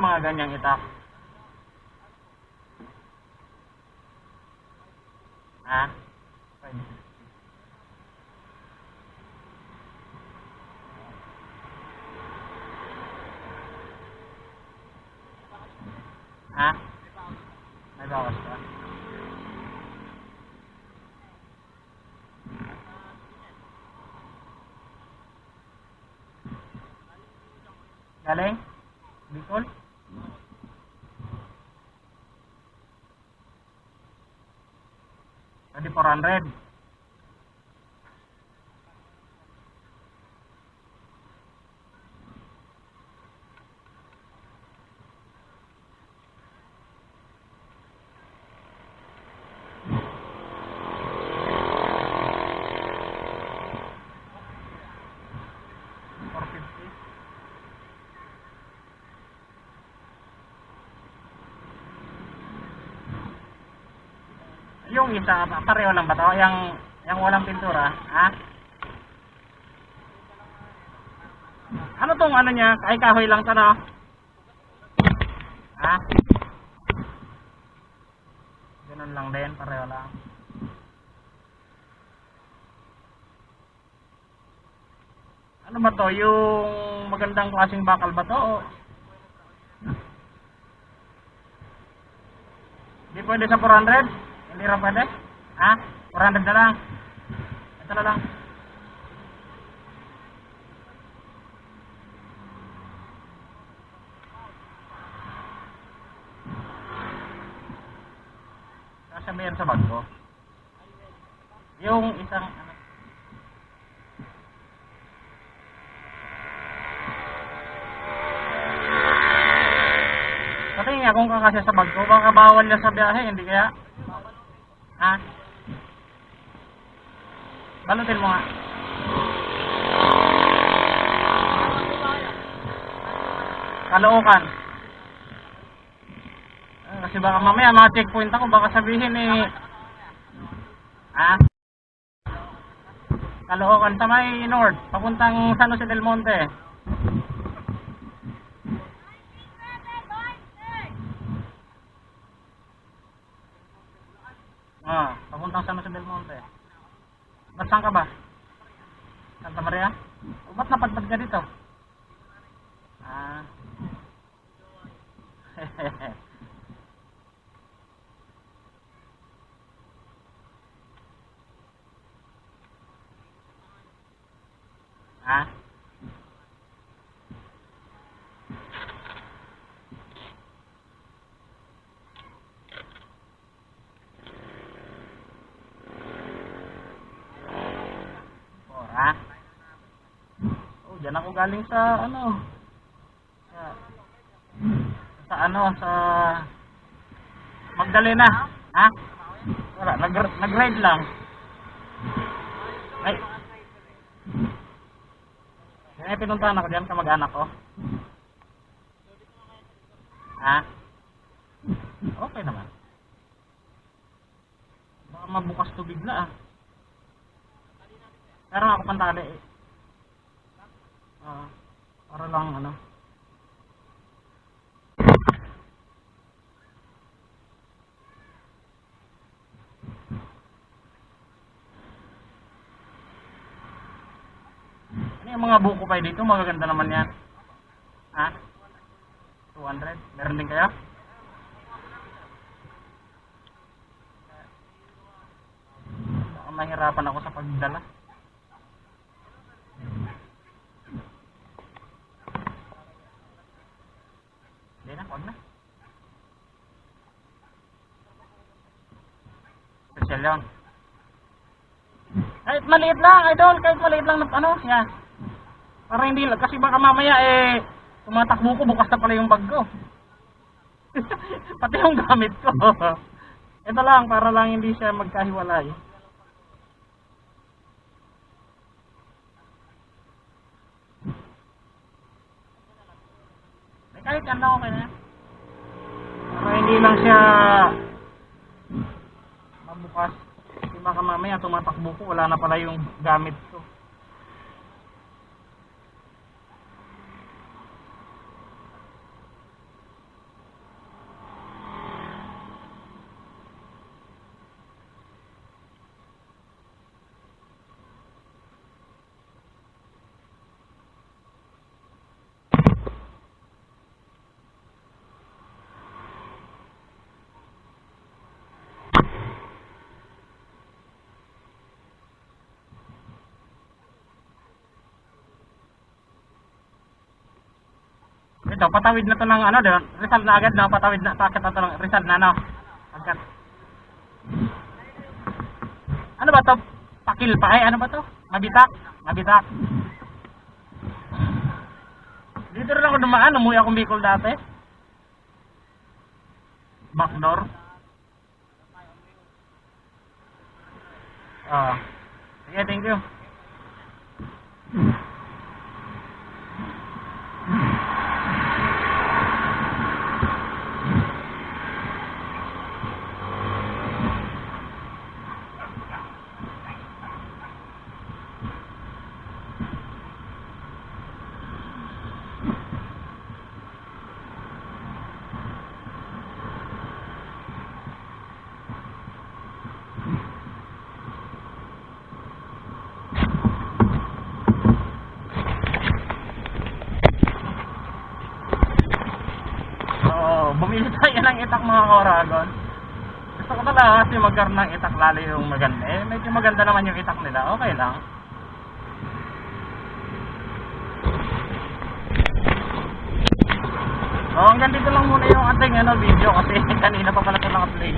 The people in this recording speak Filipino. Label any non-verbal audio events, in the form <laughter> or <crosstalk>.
yung mga ganyang itak? Ha? Pwede. Ha? May bawas ka? Galing? Bicol? Pwede 400. Yung isa, pareho lang ba to? Yung, yung walang pintura, ha? Ano tong ano niya? Ay kahoy lang to, no? Ha? Ganun lang din, pareho lang. Ano ba to? Yung magandang klaseng bakal ba to? O... Hindi pwede sa 400? Hindi raw pwede? Ha? 400 na lang. Ito na lang. Nasa meron sa bag ko. Yung isang ano, Pati nga kung kakasya sa bag ko, baka bawal na sa biyahe, hindi kaya? Ha? Balutin mo nga. Kalookan. Ah, kasi baka mamaya mga checkpoint ako, baka sabihin eh... Ha? Kalookan sa may north, papuntang San Jose del Monte. Ah, papuntang San Jose del Monte. Ba't saan ka ba? Santa Maria? O, ba't napadpad ka dito? Ah. ah? Ora. Oh, diyan ako galing sa ano. Sa sa ano sa Magdalena. Ha? Wala, nag nag-ride lang. Ay. Kaya pinuntahan ako diyan kamag-anak ko. Ha? Okay naman. Baka mabukas tubig na ah. Pero ako pantali eh. Ah, para lang ano. Ano yung mga buko pa dito? Magaganda naman yan. Ha? 200? Meron din kaya? Baka mahirapan ako sa pagdala. Hindi na, huwag na. Special yun. Kahit maliit lang, idol, kahit maliit lang na ano, siya. Para hindi lang, kasi baka mamaya eh, tumatakbo ko, bukas na pala yung bag ko. <laughs> Pati yung gamit ko. <laughs> Ito lang, para lang hindi siya magkahiwalay. Eh, kahit ano, okay na. Para hindi lang siya mabukas. Kasi baka mamaya tumatakbo ko, wala na pala yung gamit ko. Ito, patawid na to ng ano, di ba? Rizal na agad, no? Patawid na, packet na to ng Rizal na, no? Agad. Ano ba to? Pakil pa ay ano ba to? Mabitak? Mabitak. Dito rin ako dumaan, umuwi akong Bicol dati. Backdoor. Ah. Sige, thank you. Bumili tayo ng itak mga koragon. Gusto ko talaga kasi magkaroon ng itak lalo yung maganda. Eh, medyo maganda naman yung itak nila. Okay lang. So, hanggang dito lang muna yung ating ano, video kasi <laughs> kanina pa pala ito naka-play.